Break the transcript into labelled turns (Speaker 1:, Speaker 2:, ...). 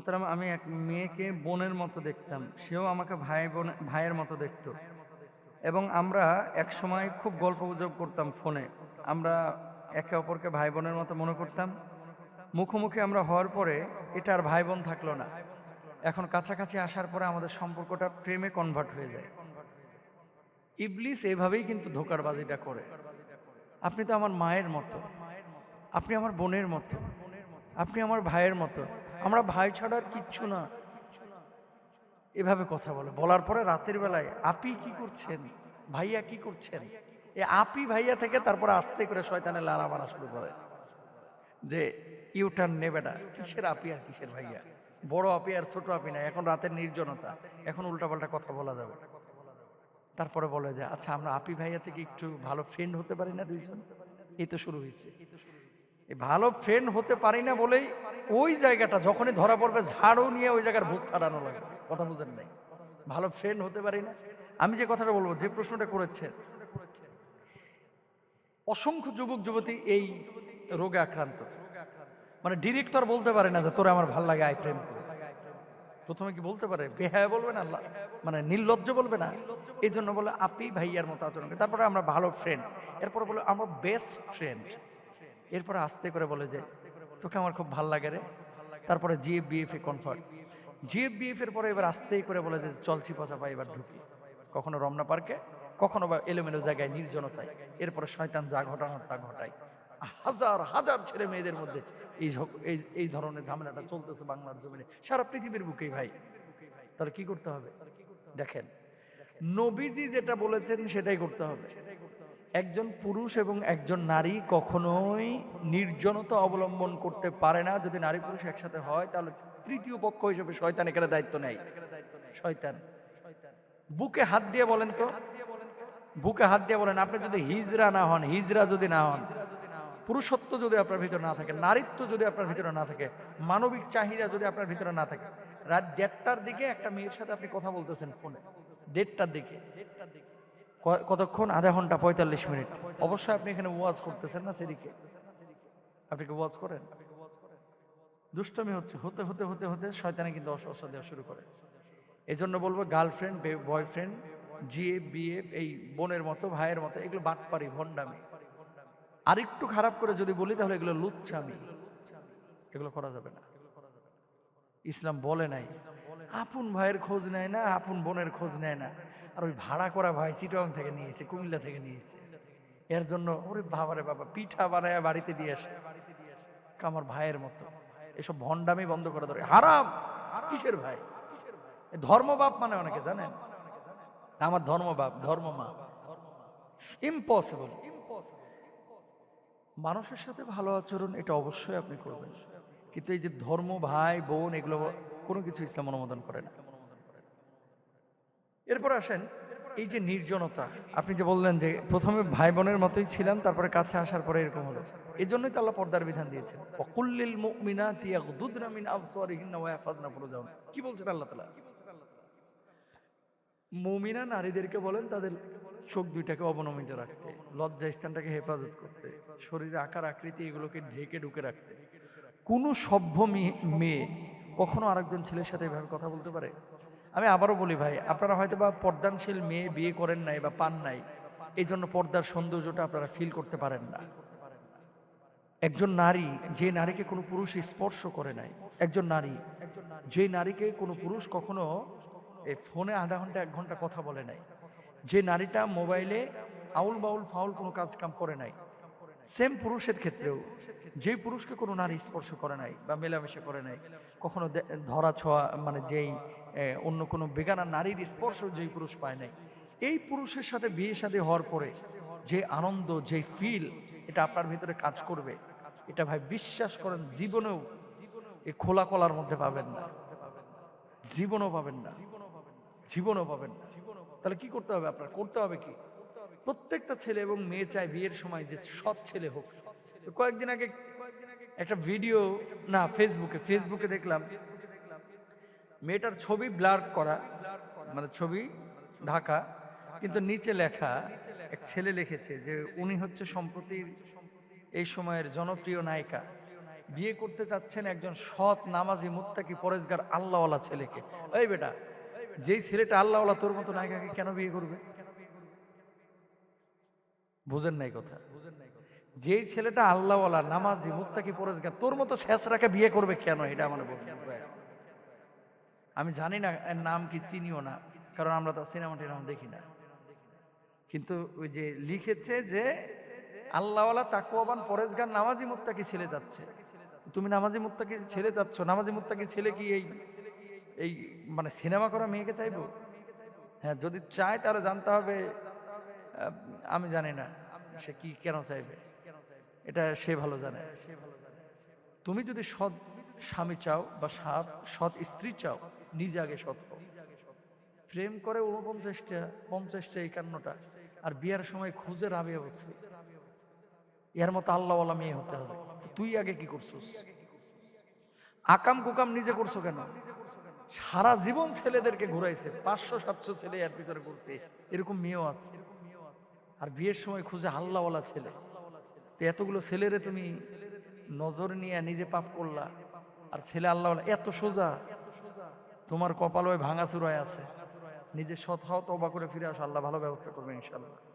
Speaker 1: মোহতারাম, আমি এক মেয়েকে বোনের মতো দেখতাম। সেও আমাকে ভাই বোন, ভাইয়ের মতো দেখতো। এবং আমরা এক সময় খুব গল্প গুজব করতাম ফোনে। আমরা একে অপরকে ভাই বোনের মতো মনে করতাম। মুখোমুখি আমরা হওয়ার পরে এটা আর ভাই বোন থাকল না। এখন কাছাকাছি আসার পরে আমাদের সম্পর্কটা প্রেমে কনভার্ট হয়ে যায়। ইবলিস এভাবেই কিন্তু ধোকার বাজিটা করে। আপনি তো আমার মায়ের মতো। আপনি আমার বোনের মতো। আপনি আমার ভাইয়ের মতো। আমরা ভাই ছাড়া আর কিচ্ছু না। এভাবে কথা বলে। বলার পরে রাতের বেলায়, আপি কি করছেন? ভাইয়া কি করছেন? এ আপি ভাইয়া থেকে তারপরে আস্তে করে শয়তানে লালা মারা শুরু করে। যে ইউটার্ন নেবে না। কিসের আপি আর কিসের ভাইয়া? বড় আপি আর ছোট আপি না। এখন রাতের নির্জনতা। এখন উল্টাপাল্টা কথা বলা যাবে। তারপরে বলে যে আচ্ছা আমরা আপি ভাইয়া থেকে একটু ভালো ফ্রেন্ড হতে পারি না দুইজন? এই তো শুরু হয়েছে। ভালো ফ্রেন্ড হতে পারি না বলেই ওই জায়গাটা যখনই ধরা পড়বে, ঝাড়ু নিয়ে ওই জায়গার ভূত ছাড়ানো লাগবে। কথা বুঝেন নাই? ভালো ফ্রেন্ড হতে পারি না? আমি যে কথাটা বলব, যে প্রশ্নটা করেছে, অসংখ্য যুবক, যুবতী এই রোগে আক্রান্ত। মানে ডিরেক্ট আর বলতে পারে না যে তোরে আমার ভালো লাগে আই প্রেম প্রথমে কি বলতে পারে? বেহায়া বলবে না আল্লাহ? মানে নির্লজ্জ বলবে না? এই জন্য বলে, আপি ভাইয়ার মতো আচরণ। তারপরে আমরা ভালো ফ্রেন্ড এরপরে বলে, আমার বেস্ট ফ্রেন্ড এরপরে আস্তে করে বলে যে, তোকে আমার খুব ভালো লাগে রে। তারপরে জিএফ বিএফ এ কনফার্ট জিএফ বিএফ এর পরে এবার আস্তেই করে বলে যে চলছি পচা পাই এবার ঢুকি। কখনো রমনা পার্কে, কখনো বা এলোমেলো জায়গায় নির্জনতায়। এরপরে শয়তান যা ঘটানোর তা ঘটায়। হাজার হাজার ছেলে মেয়েদের মধ্যে এই এই ধরনের ঝামেলাটা চলতেছে বাংলার জমিনে। সারা পৃথিবীর বুকেই ভাই। তাহলে কি করতে হবে? দেখেন, নবীজি যেটা বলেছেন সেটাই করতে হবে। একজন পুরুষ এবং একজন নারী কখনোই নির্জনতা অবলম্বন করতে পারে না। যদি নারী পুরুষ একসাথে হয়, তাহলে তৃতীয় পক্ষ হিসেবে শয়তান এখানে দায়িত্ব নেয়। শয়তান। বুকে হাত দিয়ে বলেন তো। বুকে হাত দিয়ে বলেন, আপনি যদি হিজরা না হন, হিজরা যদি না হন, পুরুষত্ব যদি আপনার ভিতরে না থাকে, নারীত্ব যদি আপনার ভিতরে না থাকে, মানবিক চাহিদা যদি আপনার ভিতরে না থাকে, রাত দেড়টার দিকে একটা মেয়ের সাথে আপনি কথা বলতেছেন ফোনে। দেড়টার দিকে। ক- কতক্ষণ? আধা ঘণ্টা, পঁয়তাল্লিশ মিনিট। অবশ্যই আপনি এখানে ওয়াজ করতেছেন না সেদিকে? আপনি কি ওয়াজ করেন? দুষ্টমি হচ্ছে, হতে হতে হতে হতে শয়তানে কিন্তু অস্বস্থ দেওয়া শুরু করে। এই জন্য বলব গার্লফ্রেন্ড বয়ফ্রেন্ড জিএফ বিএফ এই বোনের মতো, ভাইয়ের মতো, এগুলো বাটপারি, ভণ্ডামি। আরেকটু খারাপ করে যদি বলি, তাহলে এগুলো লুচ্ছামি। এগুলো করা যাবে না। ইসলাম বলে নাই। আপন ভাইয়ের খোঁজ নেয় না, আপন বোনের খোঁজ নেয় না। আর ওই ভাড়া করা ভাই চিটং থেকে নিয়েছে, কুমিল্লা থেকে নিয়েছে। এর জন্য ওরে বাবারে বাবা, পিঠা বানায় বাড়িতে দিয়ে আসে। আমার ভাইয়ের মতো। এসব ভণ্ডামি বন্ধ করে ধরে। হারাম! কিসের ভাই? ধর্মবাপ মানে অনেকে, জানেন? আমার ধর্মবাপ ধর্মমা ইম্পসিবল মানুষের সাথে ভালো আচরণ, এটা অবশ্যই আপনি করবেন। কিন্তু এই যে ধর্ম, ভাই, বোন, এগুলো কোনো কিছু ইসলাম অনুমোদন করে না। এরপর আসেন এই যে নির্জনতা। আপনি যে বললেন যে প্রথমে ভাই বোনের মতোই ছিলাম, তারপরে কাছে আসার পরে এরকম হলো। এই জন্যই তো আল্লাহ পর্দার বিধান দিয়েছেন। অকুল্লিল মুমিনাতি ইয়াগদুদনা মিন আবসারিহিন্না ওয়া ইয়াহফাজনা ফুরুজাহুন কি বলছেন আল্লাহ তাআলা? মুমিনা নারীদেরকে বলেন, তাদের চোখ দুইটাকে অবনমিত রাখতে লজ্জা স্থানটাকে হেফাজত করতে শরীরের আকার আকৃতি এগুলোকে ঢেকে ঢুকে রাখতে। কোনো সভ্য মেয়ে- কখনো আরেকজন ছেলের সাথে এভাবে কথা বলতে পারে? আমি আবারও বলি ভাই, আপনারা হয়তো বা পর্দানশীল মেয়ে বিয়ে করেন নাই বা পান নাই এই জন্য পর্দার সৌন্দর্যটা আপনারা ফিল করতে পারেন না। একজন নারী, যে নারীকে কোনো পুরুষ স্পর্শ করে নাই, একজন নারী, যে নারীকে কোনো পুরুষ কখনো ফোনে আধা ঘণ্টা, এক ঘণ্টা কথা বলে নাই, যে নারীটা মোবাইলে আউল বাউল ফাউল কোনো কাজ কাম করে নাই সেম পুরুষের ক্ষেত্রেও যে পুরুষকে কোনো নারী স্পর্শ করে নাই বা মেলামেশা করে নাই, কখনো ধরা ছোঁয়া মানে যেই অন্য কোনো বেগানা নারীর স্পর্শ যেই পুরুষ পায় নাই, এই পুরুষের সাথে বিয়ে শাদী হওয়ার পরে যে আনন্দ যে ফিল এটা আপনার ভিতরে কাজ করবে। এটা ভাই বিশ্বাস করেন, জীবনেও এই খোলা কলার মধ্যে পাবেন না। জীবনও পাবেন না। জীবনও পাবেন না। তাহলে কি করতে হবে আপনার? করতে হবে কি? প্রত্যেকটা ছেলে এবং মেয়ে চায় বিয়ের সময় যে সৎ ছেলে হোক। কয়েকদিন আগে একটা ভিডিও, না ফেসবুকে ফেসবুকে দেখলাম। মেয়েটার ছবি ব্লার করা মানে ছবি ঢাকা, কিন্তু নিচে লেখা এক ছেলে লিখেছে যে উনি হচ্ছে সম্প্রতি এই সময়ের জনপ্রিয় নায়িকা। বিয়ে করতে চাচ্ছেন একজন সৎ, নামাজি, মুত্তাকি, পরেশগার, আল্লাহওয়ালা ছেলেকে। এই বেটা, যেই ছেলেটা আল্লাহওয়ালা তোর মতো নায়িকাকে কেন বিয়ে করবে? বুঝেন নাই কথা। যেই ছেলেটা আল্লাহওয়ালা, নামাজি, মুত্তাকি, পরেশগার, তোর মতো শেষরাকে বিয়ে করবে কেন? এটা আমার বলতে আমি জানি না, এর নাম কি চিনিও না, কারণ আমরা তো সিনেমা টিনেমা দেখি না। কিন্তু ওই যে লিখেছে যে, আল্লাহওয়ালা তাকুয়াবান পরেশগার, নামাজি, মুত্তাকি ছেলে যাচ্ছে। তুমি নামাজি, মুত্তাকি ছেলে যাচ্ছ, নামাজি, মুত্তাকি ছেলে কি এই এই মানে সিনেমা করা মেয়েকে চাইব? হ্যাঁ যদি চায় তাহলে জানতে হবে আমি জানি না সে কি কেন চাইবে। এটা সে ভালো জানে। তুমি যদি সৎ স্বামী চাও বা সৎ সৎ স্ত্রী চাও, নিজে আগে সৎ প্রেম করে উনপঞ্চাশটা পঞ্চাশটা একান্নটা, আর বিয়ার সময় খুঁজে রাবে অবশ্যই এর মতো আল্লাহওয়ালা মেয়ে হতে হবে। তুই আগে কি করছিস? আকাম কুকাম নিজে করছ কেন? সারা জীবন ছেলেদেরকে ঘুরাইছে, পাঁচশো, সাতশো ছেলে এর পিছনে করছে এরকম মেয়েও আছে। আর বিয়ের সময় খুঁজে হাল্লাওয়ালা ছেলে। তো এতগুলো ছেলেরে তুমি নজর নিয়ে নিজে পাপ করলা। আর ছেলে আল্লাহ এত সোজা। তোমার কপাল ওই ভাঙা চূড়ায় আছে। নিজে সৎ হও তবা করে ফিরে আসো। আল্লাহ ভালো ব্যবস্থা করবে ইনশাল্লাহ